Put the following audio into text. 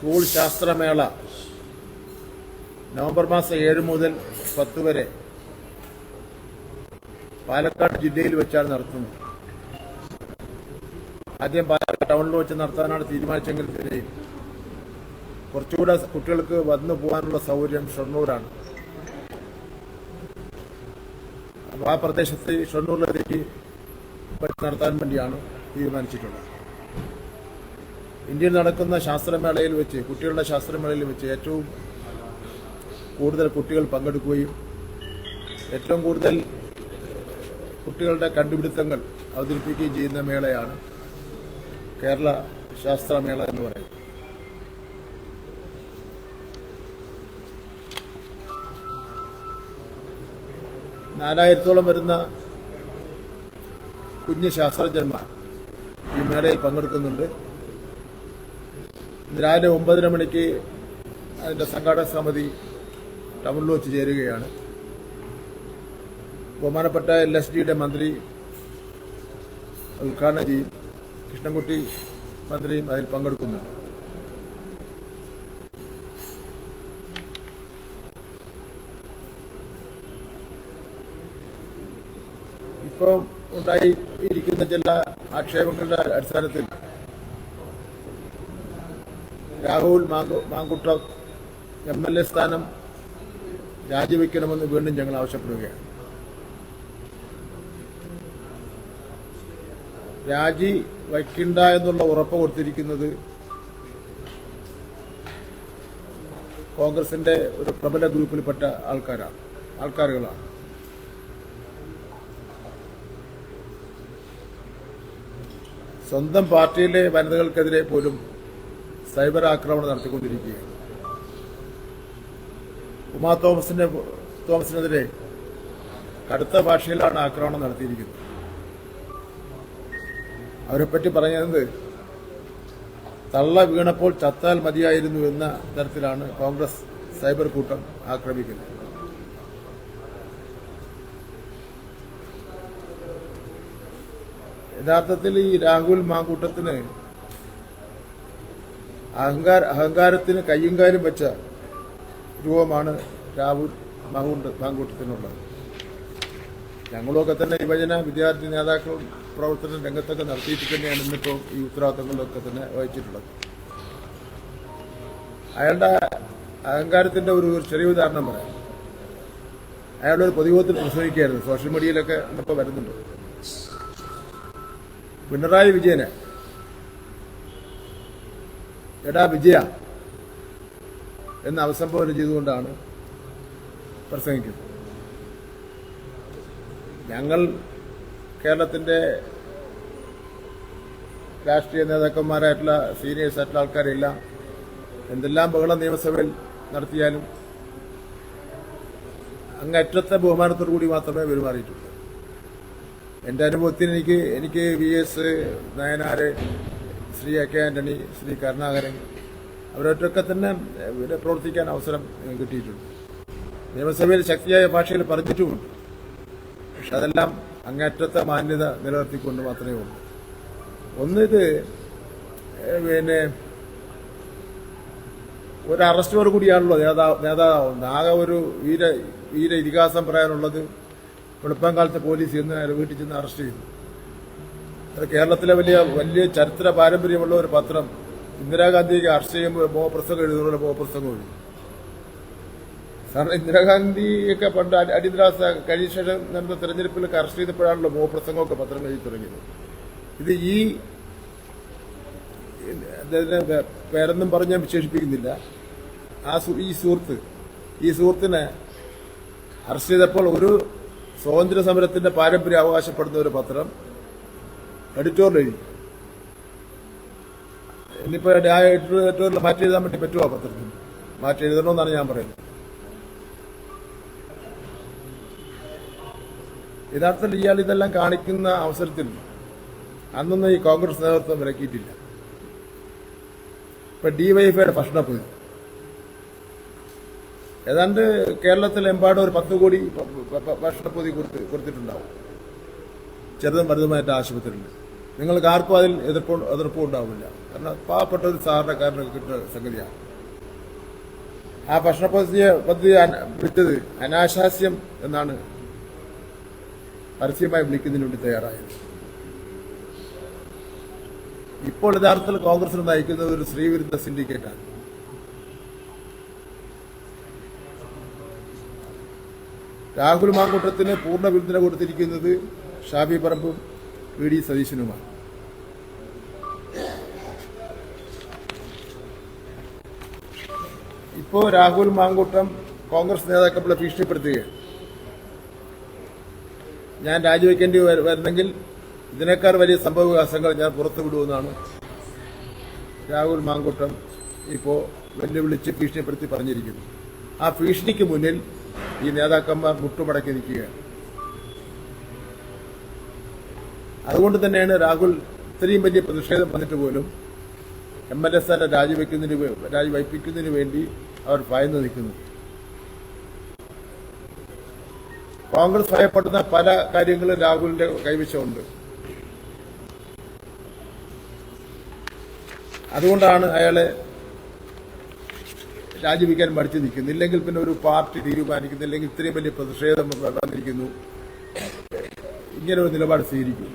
School ശാസ്ത്രമേള. November മാസം ഏഴ് മുതൽ പത്ത് വരെ പാലക്കാട് ജില്ലയിൽ വെച്ചാണ് നടത്തുന്നത്. ആദ്യം പാലക്കാട് ടൗണിൽ വെച്ച് നടത്താനാണ് തീരുമാനിച്ചെങ്കിൽ തന്നെയും കുറച്ചുകൂടെ കുട്ടികൾക്ക് വന്നു പോകാനുള്ള സൗകര്യം ഷൊർണൂരാണ്. അപ്പോൾ ആ പ്രദേശത്ത് ഷൊർണൂരിലേക്ക് നടത്താൻ വേണ്ടിയാണ് തീരുമാനിച്ചിട്ടുള്ളത്. ഇന്ത്യയിൽ നടക്കുന്ന ശാസ്ത്രമേളയിൽ വെച്ച് കുട്ടികളുടെ ശാസ്ത്രമേളയിൽ വെച്ച് ഏറ്റവും കൂടുതൽ കുട്ടികൾ പങ്കെടുക്കുകയും ഏറ്റവും കൂടുതൽ കുട്ടികളുടെ കണ്ടുപിടുത്തങ്ങൾ അവതരിപ്പിക്കുകയും ചെയ്യുന്ന മേളയാണ് കേരള ശാസ്ത്രമേള എന്ന് പറയുന്നത്. നാലായിരത്തോളം വരുന്ന കുഞ്ഞ് ശാസ്ത്രജ്ഞന്മാർ ഈ മേളയിൽ പങ്കെടുക്കുന്നുണ്ട്. രാവിലെ ഒമ്പതര മണിക്ക് അതിന്റെ സംഘാടക സമിതി ടൗണിൽ വെച്ച് ചേരുകയാണ്. ബഹുമാനപ്പെട്ട എൽ എസ് ഡിയുടെ മന്ത്രി ഉദ്ഘാടനം ചെയ്യും. കൃഷ്ണൻകുട്ടി മന്ത്രിയും അതിൽ പങ്കെടുക്കുന്നുണ്ട്. ഇപ്പോൾ ഉണ്ടായിരിക്കുന്ന ചില ആക്ഷേപങ്ങളുടെ അടിസ്ഥാനത്തിൽ രാഹുൽ മാങ്കു- മാങ്കുട്ടം എം എൽ എ സ്ഥാനം രാജിവെക്കണമെന്ന് വീണ്ടും ഞങ്ങൾ ആവശ്യപ്പെടുകയാണ്. രാജി വയ്ക്കണ്ട എന്നുള്ള ഉറപ്പ് കൊടുത്തിരിക്കുന്നത് കോൺഗ്രസിന്റെ ഒരു പ്രബല ഗ്രൂപ്പിൽപ്പെട്ട ആൾക്കാരാണ് ആൾക്കാരുകളാണ്. സ്വന്തം പാർട്ടിയിലെ വനിതകൾക്കെതിരെ പോലും സൈബർ ആക്രമണം നടത്തിക്കൊണ്ടിരിക്കുകയാണ്. ഉമാ തോമസിന്റെ തോമസിനെതിരെ കടുത്ത ഭാഷയിലാണ് ആക്രമണം നടത്തിയിരിക്കുന്നത്. അവരെപ്പറ്റി പറഞ്ഞത് തള്ള വീണപ്പോൾ ചത്താൽ മതിയായിരുന്നു എന്ന തരത്തിലാണ് കോൺഗ്രസ് സൈബർ കൂട്ടം ആക്രമിക്കുന്നത്. യഥാർത്ഥത്തിൽ ഈ രാഹുൽ മാങ്കൂട്ടത്തിന് അഹങ്കാര അഹങ്കാരത്തിന് കയ്യും കാലും വെച്ച രൂപമാണ് രാഹുൽ മഹുണ്ട് മാങ്കൂട്ടത്തിനുള്ളത്. ഞങ്ങളൊക്കെ തന്നെ യുവജന വിദ്യാർത്ഥി നേതാക്കളും പ്രവർത്തന രംഗത്തൊക്കെ നടത്തിയിട്ട് തന്നെയാണ് ഇന്നിപ്പോൾ ഈ ഉത്തരവാദിത്തങ്ങളിലൊക്കെ തന്നെ വഹിച്ചിട്ടുള്ളത്. അയാളുടെ അഹങ്കാരത്തിന്റെ ഒരു ചെറിയ ഉദാഹരണം പറയാം. അയാളുടെ ഒരു പൊതുയോഗത്തിൽ പ്രസംഗിക്കുകയായിരുന്നു. സോഷ്യൽ മീഡിയയിലൊക്കെ ഇന്നിപ്പോൾ വരുന്നുണ്ട്. പിണറായി വിജയനെ എടാ വിജയ. എന്ന് അഭിസംബോധന ചെയ്തുകൊണ്ടാണ് പ്രസംഗിക്കുന്നത്. ഞങ്ങൾ കേരളത്തിന്റെ രാഷ്ട്രീയ നേതാക്കന്മാരായിട്ടുള്ള സീനിയേഴ്സ് ആയിട്ടുള്ള ആൾക്കാരെല്ലാം എന്തെല്ലാം ബഹളം നിയമസഭയിൽ നടത്തിയാലും അങ്ങറ്റത്തെ ബഹുമാനത്തോടു കൂടി മാത്രമേ പെരുമാറിയിട്ടുള്ളൂ. എന്റെ അനുഭവത്തിൽ എനിക്ക് എനിക്ക് V S Nayanar Shri A K Antony Shri Karunakaran അവരൊറ്റൊക്കെ തന്നെ ഇവിടെ പ്രവർത്തിക്കാൻ അവസരം കിട്ടിയിട്ടുണ്ട്. നിയമസഭയിൽ ശക്തിയായ ഭാഷയിൽ പറഞ്ഞിട്ടുമുണ്ട് പക്ഷെ അതെല്ലാം അങ്ങേറ്റത്തെ മാന്യത നിലനിർത്തിക്കൊണ്ട് മാത്രമേ ഉള്ളൂ. ഒന്നിത് പിന്നെ ഒരു അറസ്റ്റോട് കൂടിയാണല്ലോ നേതാവ് നേതാവുന്നത്. ആകെ ഒരു വീര വീര ഇതിഹാസം പറയാനുള്ളത് വെളുപ്പാങ്കാലത്ത് പോലീസ് ഇന്ന് വീട്ടിൽ ചെന്ന് അറസ്റ്റ് ചെയ്തു. കേരളത്തിലെ വലിയ വലിയ ചരിത്ര പാരമ്പര്യമുള്ള ഒരു പത്രം ഇന്ദിരാഗാന്ധിക്ക് അറസ്റ്റ് ചെയ്യുമ്പോൾ മോഹപ്രസംഗം എഴുതുന്ന മോഹപ്രസംഗം എഴുതി കാരണം ഇന്ദിരാഗാന്ധിയൊക്കെ പണ്ട് അടി- അടിയന്തരാവസ്ഥ കഴിഞ്ഞ ശേഷം നടന്ന തെരഞ്ഞെടുപ്പിലൊക്കെ അറസ്റ്റ് ചെയ്തപ്പോഴാണല്ലോ മോഹപ്രസംഗമൊക്കെ പത്രം എഴുതി തുടങ്ങിയത്. ഇത് ഈ പേരൊന്നും പറഞ്ഞ് ഞാൻ വിശേഷിപ്പിക്കുന്നില്ല. ആ ഈ സുഹൃത്ത് ഈ സുഹൃത്തിനെ അറസ്റ്റ് ചെയ്തപ്പോൾ ഒരു സ്വാതന്ത്ര്യ സമരത്തിന്റെ പാരമ്പര്യം അവകാശപ്പെടുന്ന ഒരു പത്രം എഡിറ്റോറിൽ എഴുതി ഇനിയിപ്പോ ആ മാറ്റി എഴുതാൻ വേണ്ടി പറ്റുമോ പത്രത്തിൽ? മാറ്റി എഴുതണമെന്നാണ് ഞാൻ പറയുന്നത്. യഥാർത്ഥത്തിൽ ഇയാൾ ഇതെല്ലാം കാണിക്കുന്ന അവസരത്തിൽ അന്നൊന്നും ഈ കോൺഗ്രസ് നേതൃത്വം വിലക്കിയിട്ടില്ല. ഇപ്പൊ ഡിവൈഎഫ്ഐയുടെ പോയി. ഏതാണ്ട് കേരളത്തിലെമ്പാടും ഒരു പത്ത് കോടി ഭക്ഷണപ്പൊതി കൊടുത്ത് കൊടുത്തിട്ടുണ്ടാവും. ചെറുതും വലുതുമായിട്ട് ആശുപത്രിയിൽ നിങ്ങൾക്ക് ആർക്കും അതിൽ എതിർപ്പ് എതിർപ്പും ഉണ്ടാവില്ല. കാരണം പാവപ്പെട്ട ഒരു സാധാരണക്കാരന് കിട്ടുന്ന സംഗതിയാണ്. ആ ഭക്ഷണ പദ്ധതിയെ പദ്ധതി വിളിച്ചത് അനാശാസ്യം എന്നാണ് പരസ്യമായി വിളിക്കുന്നതിന് വേണ്ടി തയ്യാറായത്. ഇപ്പോൾ യഥാർത്ഥത്തിൽ കോൺഗ്രസിന് നയിക്കുന്നത് ഒരു സ്ത്രീവിരുദ്ധ സിൻഡിക്കേറ്റാണ്. രാഹുൽ മാങ്കൂട്ടത്തിന് പൂർണ പിന്തുണ കൊടുത്തിരിക്കുന്നത് ഷാബി പറമ്പും വി ഡി സതീശനുമാണ്. ഇപ്പോൾ രാഹുൽ മാങ്കൂട്ടം കോൺഗ്രസ് നേതാക്കളെ ഭീഷണിപ്പെടുത്തുകയാണ്. ഞാൻ രാജിവെക്കേണ്ടി വര- വരുന്നെങ്കിൽ ഇതിനേക്കാൾ വലിയ സംഭവവികാസങ്ങൾ ഞാൻ പുറത്തു വിടുമെന്നാണ് രാഹുൽ മാങ്കൂട്ടം ഇപ്പോൾ വെല്ലുവിളിച്ച് ഭീഷണിപ്പെടുത്തി പറഞ്ഞിരിക്കുന്നു. ആ ഭീഷണിക്ക് മുന്നിൽ ഈ നേതാക്കന്മാർ മുട്ടുമടക്കി നിൽക്കുകയാണ്. അതുകൊണ്ട് തന്നെയാണ് രാഹുൽ ഇത്രയും വലിയ പ്രതിഷേധം വന്നിട്ട് പോലും എം എൽ എ സ്ഥാനം രാജിവെക്കുന്നതിന് രാജിവയ്പ്പിക്കുന്നതിന് വേണ്ടി അവർ ഭയന്ന് നിൽക്കുന്നു. കോൺഗ്രസ് ഭയപ്പെടുന്ന പല കാര്യങ്ങളും രാഹുലിന്റെ കൈവശമുണ്ട്. അതുകൊണ്ടാണ് അയാളെ രാജിവെക്കാൻ മടിച്ചു നിൽക്കുന്നത്. ഇല്ലെങ്കിൽ പിന്നെ ഒരു പാർട്ടി തീരുമാനിക്കുന്നില്ലെങ്കിൽ ഇത്രയും വലിയ പ്രതിഷേധം വന്നിരിക്കുന്നു. ഇങ്ങനെ ഒരു നിലപാട് സ്വീകരിക്കും